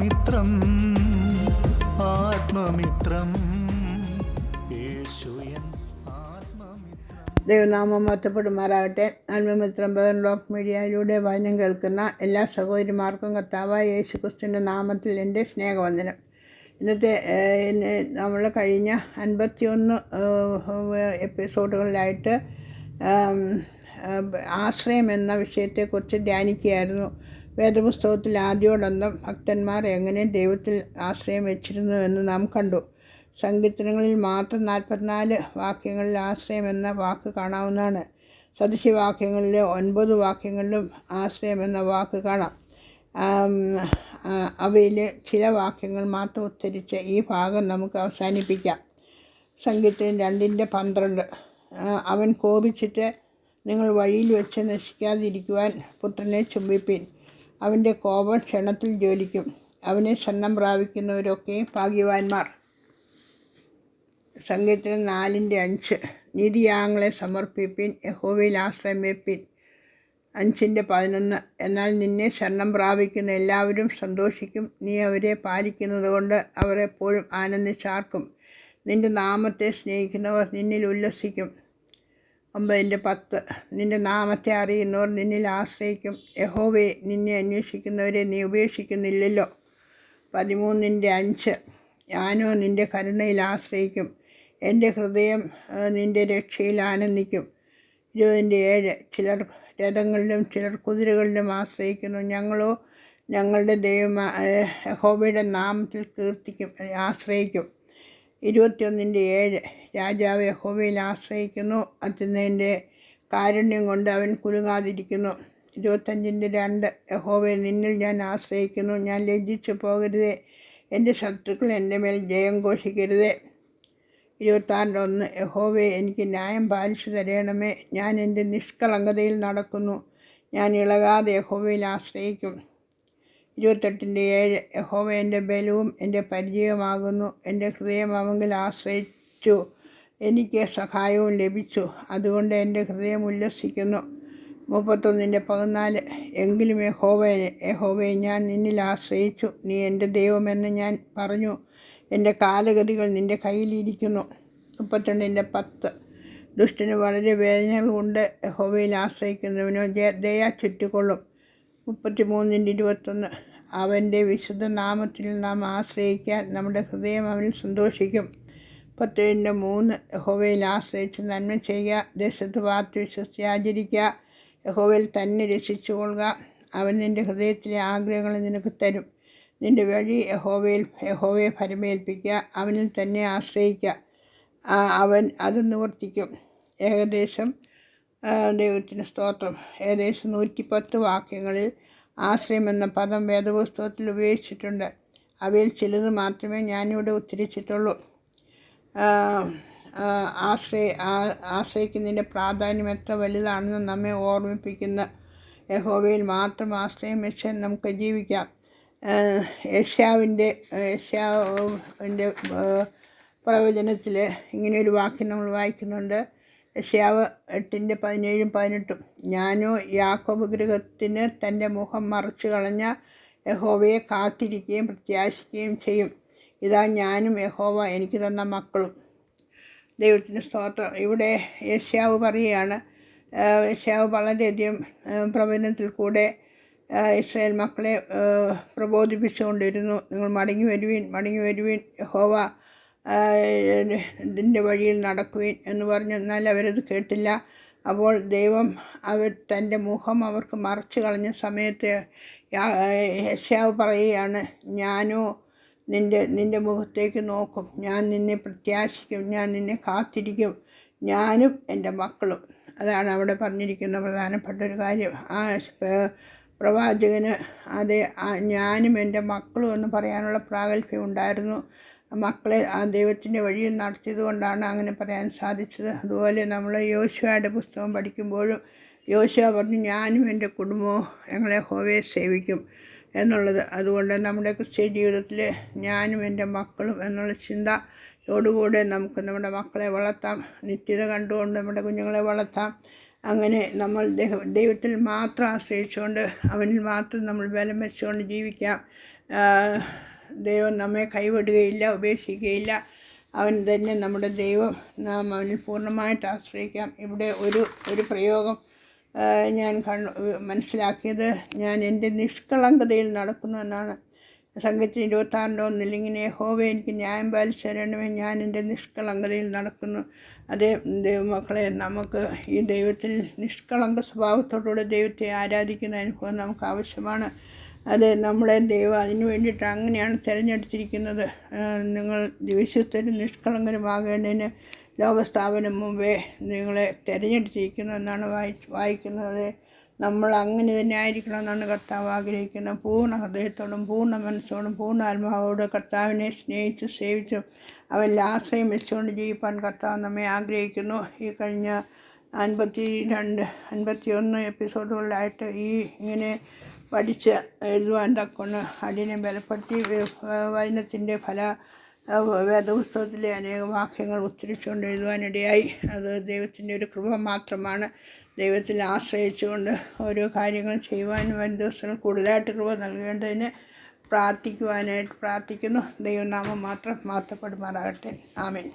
ആത്മമിത്രം ആത്മമിത്രം. ദൈവനാമം ഒറ്റപ്പെടുമാറാകട്ടെ ആത്മമിത്രം ബദൻ ലോക്ക് മീഡിയയിലൂടെ വചനം കേൾക്കുന്ന എല്ലാ സഹോദരിമാർക്കും കർത്താവായ യേശു ക്രിസ്തുവിന്റെ നാമത്തിൽ എന്റെ സ്നേഹവന്ദനം. ഇന്നത്തെ നമ്മൾ കഴിഞ്ഞ അൻപത്തിയൊന്ന് എപ്പിസോഡുകളിലായിട്ട് ആശ്രയം എന്ന വിഷയത്തെക്കുറിച്ച് ധ്യാനിക്കുകയായിരുന്നു വേദപുസ്തകത്തിൽ ആദ്യോടന്തം ഭക്തന്മാർ എങ്ങനെ ദൈവത്തിൽ ആശ്രയം വെച്ചിരുന്നു എന്ന് നാം കണ്ടു. സങ്കീർത്തനങ്ങളിൽ മാത്രം നാൽപ്പത്തിനാല് വാക്യങ്ങളിൽ ആശ്രയം എന്ന വാക്ക് കാണാവുന്നതാണ്. സദൃശ്യവാക്യങ്ങളിലെ ഒൻപത് വാക്യങ്ങളിലും ആശ്രയം എന്ന വാക്ക് കാണാം. അവയിലെ ചില വാക്യങ്ങൾ മാത്രം ഉദ്ധരിച്ച് ഈ ഭാഗം നമുക്ക് അവസാനിപ്പിക്കാം. സംഗീതം രണ്ടിന്റെ പന്ത്രണ്ട്. അവൻ കോപിച്ചിട്ട് നിങ്ങൾ വഴിയിൽ വെച്ച് നശിക്കാതിരിക്കുവാൻ പുത്രനെ ചുംബിപ്പിൻ. അവന്റെ കോപം ക്ഷണത്തിൽ ജ്വലിക്കും. അവനെ ക്ഷണം പ്രാപിക്കുന്നവരൊക്കെ ഭാഗ്യവാന്മാർ. സംഗീതത്തിന് നാലിന്റെ അഞ്ച്. നീതിയാങ്ങളെ സമർപ്പിപ്പിൻ യഹോവയിൽ ആശ്രയം വെപ്പിൻ അഞ്ചിന്റെ പതിനൊന്ന്. എന്നാൽ നിന്നെ ശരണം പ്രാപിക്കുന്ന എല്ലാവരും സന്തോഷിക്കും. നീ അവരെ പാലിക്കുന്നത് കൊണ്ട് അവർ എപ്പോഴും ആനന്ദിച്ചാർക്കും. നിന്റെ നാമത്തെ സ്നേഹിക്കുന്നവർ നിന്നിൽ ഉല്ലസിക്കും. ഒമ്പതിന്റെ പത്ത്. നിന്റെ നാമത്തെ അറിയുന്നവർ നിന്നിൽ ആശ്രയിക്കും. യഹോവേ നിന്നെ അന്വേഷിക്കുന്നവരെ നീ ഉപേക്ഷിക്കുന്നില്ലല്ലോ. പതിമൂന്നിന്റെ അഞ്ച്. ഞാനോ നിന്റെ കരുണയിൽ ആശ്രയിക്കും. എന്റെ ഹൃദയം നിന്റെ രക്ഷയിൽ ആനന്ദിക്കും. ഇരുപതിന്റെ ഏഴ്. ചിലർ രഥങ്ങളിലും ചിലർ കുതിരകളിലും ആശ്രയിക്കുന്നു. ഞങ്ങളോ ഞങ്ങളുടെ ദൈവം യഹോബയുടെ നാമത്തിൽ കീർത്തിക്കും ആശ്രയിക്കും. ഇരുപത്തിയൊന്നിന്റെ ഏഴ് രാജാവ് യഹോവയിൽ ആശ്രയിക്കുന്നു. അച്ഛനെ കാരുണ്യം കൊണ്ട് അവൻ കുലുങ്ങാതിരിക്കുന്നു. ഇരുപത്തഞ്ചിന്റെ രണ്ട് യഹോവയെ നിന്നിൽ ഞാൻ ആശ്രയിക്കുന്നു. ഞാൻ ലജ്ജിച്ചു പോകരുതേ. എന്റെ ശത്രുക്കൾ എന്റെ മേൽ ജയം ഘോഷിക്കരുതേ. ഇരുപത്താറിന്റെ ഒന്ന് യഹോവയെ എനിക്ക് ന്യായം പാലിച്ചു തരണമേ. ഞാൻ എന്റെ നിഷ്കളങ്കതയിൽ നടക്കുന്നു. ഞാൻ ഇളകാതെ യഹോവയിൽ ആശ്രയിക്കും. ഇരുപത്തെട്ടിന്റെ ഏഴ് യഹോവ എന്റെ ബലവും എന്റെ പരിചയമാകുന്നു എന്റെ ഹൃദയം അവങ്കിൽ ആശ്രയിച്ചു. എനിക്ക് സഹായവും ലഭിച്ചു. അതുകൊണ്ട് എന്റെ ഹൃദയം ഉല്ലസിക്കുന്നു. മുപ്പത്തൊന്നിന്റെ പതിനാല് എങ്കിലും യഹോവയെ യഹോവയെ ഞാൻ നിന്നിൽ ആശ്രയിച്ചു. നീ എന്റെ ദൈവമെന്ന് ഞാൻ പറഞ്ഞു. എന്റെ കാലഗതികൾ നിന്റെ കയ്യിലിരിക്കുന്നു മുപ്പത്തിരണ്ടിന്റെ പത്ത് ദുഷ്ടന് വളരെ വേദനകളുണ്ട്. യഹോവയിൽ ആശ്രയിക്കുന്നവനോ ദയ ചുറ്റിക്കൊള്ളും. മുപ്പത്തിമൂന്നിന്റെ ഇരുപത്തൊന്ന്. അവന്റെ വിശുദ്ധ നാമത്തിൽ നാം ആശ്രയിക്കാൻ നമ്മുടെ ഹൃദയം അവനിൽ സന്തോഷിക്കും. മുപ്പത്തേഴിന്റെ മൂന്ന് യഹോവയിൽ ആശ്രയിച്ച് നന്മ ചെയ്യുക ദേശത്ത് പാർത്ത് വിശ്വസിച്ച് ആചരിക്കുക യഹോവയിൽ തന്നെ രസിച്ചു കൊള്ളുക അവൻ നിന്റെ ഹൃദയത്തിലെ ആഗ്രഹങ്ങൾ നിനക്ക് തരും. നിന്റെ വഴി യഹോവയിൽ യഹോവയെ ഫലമേൽപ്പിക്കുക അവനിൽ തന്നെ ആശ്രയിക്കുക. അവൻ അത് നിവർത്തിക്കും. ഏകദേശം ദൈവത്തിന് സ്തോത്രം. ഏകദേശം നൂറ്റിപ്പത്ത് വാക്യങ്ങളിൽ ആശ്രയം എന്ന പദം വേദപുസ്തകത്തിൽ ഉപയോഗിച്ചിട്ടുണ്ട്. അവയിൽ ചിലത് മാത്രമേ ഞാനിവിടെ ഉദ്ധരിച്ചിട്ടുള്ളൂ. ആശ്രയ ആശ്രയിക്കുന്നതിന്റെ പ്രാധാന്യം എത്ര വലുതാണെന്ന് നമ്മെ ഓർമ്മിപ്പിക്കുന്ന യഹോവയിൽ മാത്രം ആശ്രയം വെച്ച് നമുക്ക് ജീവിക്കാം. യഷ്യാവിന്റെ യഷ്യാവിന്റെ പ്രവചനത്തിൽ ഇങ്ങനെയൊരു വാക്യം നമ്മൾ വായിക്കുന്നുണ്ട്. യഷ്യാവ് എട്ടിന്റെ പതിനേഴും പതിനെട്ടും. ഞാനോ യാക്കോബ് ഗൃഹത്തിന് തന്റെ മുഖം മറച്ചു കളഞ്ഞ യഹോവയെ കാത്തിരിക്കുകയും പ്രത്യാശിക്കുകയും ചെയ്യും. ഇതാ ഞാനും യഹോവ എനിക്ക് തന്ന മക്കളും. ദൈവത്തിന്റെ സ്തോത്രം. ഇവിടെ യശ്യാവ് പറയുകയാണ് യഷ്യാവ് വളരെയധികം പ്രവചനത്തിൽ കൂടെ ഇസ്രായേൽ മക്കളെ പ്രബോധിപ്പിച്ചുകൊണ്ടിരുന്നു. നിങ്ങൾ മടങ്ങി വരുവീൻ മടങ്ങി വരുവീൻ യഹോവ. ഇതിന്റെ വഴിയിൽ നടക്കുവിൻ എന്ന് പറഞ്ഞു എന്നാൽ അവരത് കേട്ടില്ല. അപ്പോൾ ദൈവം അവർ തന്റെ മുഖം അവർക്ക് മറച്ചു കളഞ്ഞ സമയത്ത് യശാവ് പറയുകയാണ് ഞാനോ നിന്റെ നിന്റെ മുഖത്തേക്ക് നോക്കും. ഞാൻ നിന്നെ പ്രത്യാശിക്കും. ഞാൻ നിന്നെ കാത്തിരിക്കും. ഞാനും എന്റെ മക്കളും. അതാണ് അവിടെ പറഞ്ഞിരിക്കുന്ന പ്രധാനപ്പെട്ട ഒരു കാര്യം. ആ പ്രവാചകന് അത് ഞാനും എന്റെ മക്കളും എന്ന് പറയാനുള്ള പ്രാഗൽഭ്യം ഉണ്ടായിരുന്നു. മക്കളെ ആ ദൈവത്തിന്റെ വഴിയിൽ നടത്തിയത് കൊണ്ടാണ് അങ്ങനെ പറയാൻ സാധിച്ചത്. അതുപോലെ നമ്മൾ യോശുവയുടെ പുസ്തകം പഠിക്കുമ്പോഴും യോശുവ പറഞ്ഞു ഞാനും എന്റെ കുടുംബവും ഞങ്ങളെ ഹോവയെ സേവിക്കും എന്നുള്ളത്. അതുകൊണ്ട് നമ്മുടെ ക്രിസ്ത്യ ജീവിതത്തിൽ ഞാനും എന്റെ മക്കളും എന്നുള്ള ചിന്തയോടുകൂടെ നമുക്ക് നമ്മുടെ മക്കളെ വളർത്താം. നിത്യത കണ്ടുകൊണ്ട് നമ്മുടെ കുഞ്ഞുങ്ങളെ വളർത്താം. അങ്ങനെ നമ്മൾ ദൈവത്തിൽ മാത്രം ആശ്രയിച്ചുകൊണ്ട് അവനിൽ മാത്രം നമ്മൾ ബലം വെച്ചുകൊണ്ട് ജീവിക്കാം. ദൈവം നമ്മെ കൈവിടുകയില്ല ഉപേക്ഷിക്കുകയില്ല. അവൻ തന്നെ നമ്മുടെ ദൈവം. നാം അവനിൽ പൂർണമായിട്ട് ആശ്രയിക്കാം. ഇവിടെ ഒരു ഒരു പ്രയോഗം ഞാൻ കണ്ണു മനസ്സിലാക്കിയത്. ഞാൻ എന്റെ നിഷ്കളങ്കതയിൽ നടക്കുന്നു എന്നാണ്. സംഘത്തിന് ഇരുപത്താറിന്റെ ഒന്നിൽ ഹോവ എനിക്ക് ന്യായം പാലിച്ചു തരണമേ ഞാൻ എന്റെ നിഷ്കളങ്കതയിൽ നടക്കുന്നു. അതേ ദൈവമക്കളെ നമുക്ക് ഈ ദൈവത്തിൽ നിഷ്കളങ്ക സ്വഭാവത്തോടുകൂടെ ദൈവത്തെ ആരാധിക്കുന്ന അനുഭവം നമുക്ക് ആവശ്യമാണ്. അത് നമ്മളെ ദൈവം അതിനു വേണ്ടിയിട്ട് അങ്ങനെയാണ് തിരഞ്ഞെടുത്തിരിക്കുന്നത്. നിങ്ങൾ വിശുദ്ധരും നിഷ്കളങ്കരുമാകേണ്ടതിന് ലോകസ്ഥാപനം മുമ്പേ നിങ്ങളെ തിരഞ്ഞെടുത്തിരിക്കുന്നു എന്നാണ് വായി വായിക്കുന്നത്. നമ്മൾ അങ്ങനെ തന്നെ ആയിരിക്കണം എന്നാണ് കർത്താവ് ആഗ്രഹിക്കുന്നത്. പൂർണ ഹൃദയത്തോടും പൂർണ മനസ്സോടും പൂർണ ആത്മാവോടും കർത്താവിനെ സ്നേഹിച്ചു സേവിച്ചും അവനിൽ ആശ്രയം വെച്ചുകൊണ്ട് ജീവിപ്പാൻ കർത്താവ് നമ്മെ ആഗ്രഹിക്കുന്നു. ഈ കഴിഞ്ഞ അൻപത്തി രണ്ട് അൻപത്തി ഒന്ന് എപ്പിസോഡുകളിലായിട്ട് ഈ ഇങ്ങനെ പഠിച്ച് എഴുതുവാൻ തക്കൊണ്ട് അതിനെ ബലപ്പെടുത്തി വചനത്തിന്റെ ഫല വേദപുസ്തകത്തിലെ അനേക വാക്യങ്ങൾ ഉച്ചരിച്ചുകൊണ്ട് എഴുതുവാനിടയായി. അത് ദൈവത്തിന്റെ ഒരു കൃപ മാത്രമാണ്. ദൈവത്തിൽ ആശ്രയിച്ചുകൊണ്ട് ഓരോ കാര്യങ്ങൾ ചെയ്യുവാനും വരും ദിവസങ്ങൾ കൂടുതലായിട്ട് കൃപ നൽകേണ്ടതിന് പ്രാർത്ഥിക്കുവാനായിട്ട് പ്രാർത്ഥിക്കുന്നു. ദൈവനാമം മാത്രം മാറ്റപ്പെടുമാറാകട്ടെ. ആമേൻ.